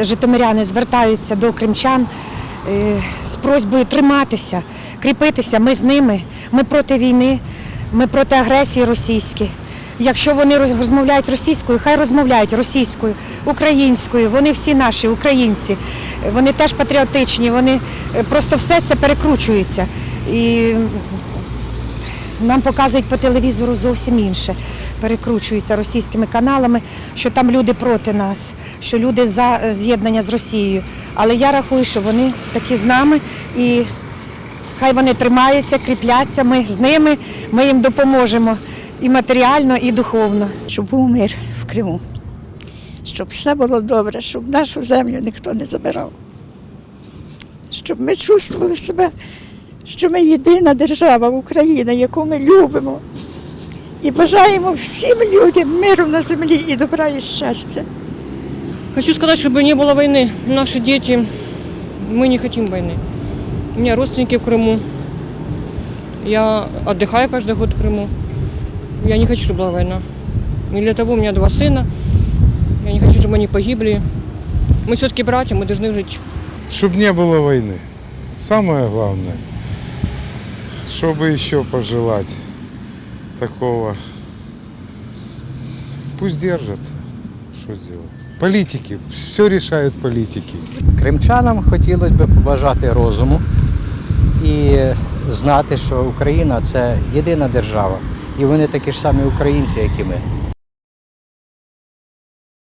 Житомиряни звертаються до кримчан е, з просьбою триматися, кріпитися. Ми з ними, ми проти війни, ми проти агресії російської. Якщо вони розмовляють російською, хай розмовляють російською, українською. Вони всі наші українці. Вони теж патріотичні. Вони е, просто все це перекручується. І нам показують по телевізору зовсім інше. Перекручується російськими каналами, що там люди проти нас, що люди за з'єднання з Росією. Але я рахую, що вони такі з нами і хай вони тримаються, кріпляться. Ми з ними, ми їм допоможемо і матеріально, і духовно. щоб був мир в Криму, щоб все було добре, щоб нашу землю ніхто не забирав, щоб ми чувствували себе, що ми єдина держава Україна, яку ми любимо. І бажаємо всім людям миру на землі і добра і щастя. Хочу сказать, чтобы не было войны. Наши дети, мы не хотим войны. У меня родственники в Крыму. Я отдыхаю каждый год в Крыму. Я не хочу, чтобы была война. Не для того у меня два сына. Я не хочу, чтобы они погибли. Мы все-таки братья, мы должны жить. Чтобы не было войны. Самое главное. Чтобы еще пожелать такого. Пусть держатся. Что зробити? Політики, Все рішають політики. Кримчанам хотілося б побажати розуму і знати, що Україна це єдина держава, і вони такі ж самі українці, як і ми.